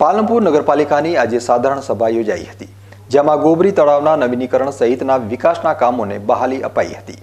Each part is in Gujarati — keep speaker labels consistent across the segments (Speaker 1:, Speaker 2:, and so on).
Speaker 1: પાલનપુર નગરપાલિકાની આજે સાધારણ સભા યોજાઈ હતી, જેમાં ગોબરી તળાવના નવીનીકરણ સહિતના વિકાસના કામોને બહાલી અપાઈ હતી.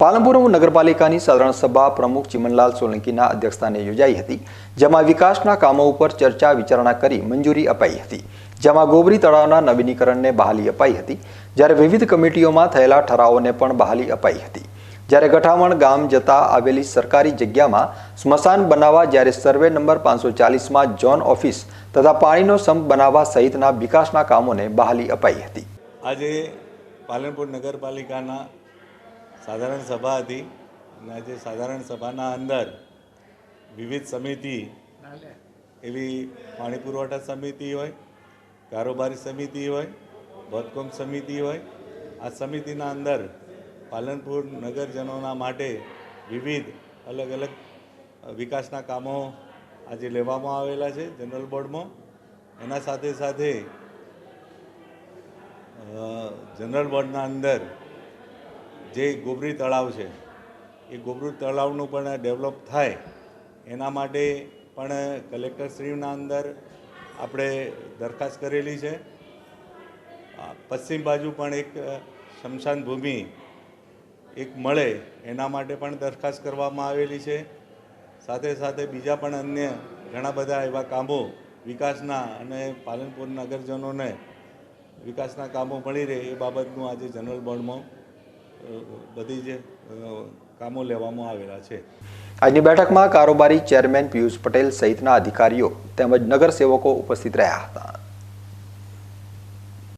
Speaker 1: પાલનપુર નગરપાલિકાની સાધારણ સભા પ્રમુખ ચિમનલાલ સોલંકીના અધ્યક્ષસ્થાને યોજાઈ હતી, જેમાં વિકાસના કામો ઉપર ચર્ચા વિચારણા કરી મંજૂરી અપાઈ હતી, જેમાં ગોબરી તળાવના નવીનીકરણને બહાલી અપાઈ હતી, જ્યારે વિવિધ કમિટીઓમાં થયેલા ઠરાવોને પણ બહાલી અપાઈ હતી. જ્યારે ગઠામણ ગામ જતા આવેલી સરકારી જગ્યામાં સ્મશાન બનાવવા જ્યારે સર્વે નંબર પાંચસો ચાલીસમાં જોન ઓફિસ તથા પાણીનો સંપ બનાવવા સહિતના વિકાસના કામોને બહાલી અપાઈ હતી.
Speaker 2: આજે પાલનપુર નગરપાલિકાના સાધારણ સભા હતી અને આજે સાધારણ સભાના અંદર વિવિધ સમિતિ એવી પાણી પુરવઠા સમિતિ હોય, કારોબારી સમિતિ હોય બદકોમ સમિતિ હોય, આ સમિતિના અંદર પાલનપુર નગરજનોના માટે વિવિધ અલગ અલગ વિકાસના કામો આજે લેવામાં આવેલા છે જનરલ બોર્ડમાં. એના સાથે સાથે જનરલ બોર્ડના અંદર જે ગોબરી તળાવ છે, એ ગોબરી તળાવનું પણ ડેવલપ થાય. એના માટે પણ કલેક્ટરશ્રીના અંદર આપણે દરખાસ્ત કરેલી છે. પશ્ચિમ બાજુ પણ એક શમશાન ભૂમિ એક મળે, એના માટે પણ દરખાસ્ત કરવામાં આવેલી છે. સાથે સાથે બીજા પણ અન્ય ઘણા બધા એવા કામો વિકાસના અને પાલનપુર નગરજનોને વિકાસના કામો મળી રહે એ બાબતનું આજે જનરલ બોર્ડમાં બધી જ કામો લેવામાં આવેલા છે.
Speaker 1: આજની બેઠકમાં કારોબારી ચેરમેન પિયુષ પટેલ સહિતના અધિકારીઓ તેમજ નગરસેવકો ઉપસ્થિત રહ્યા હતા.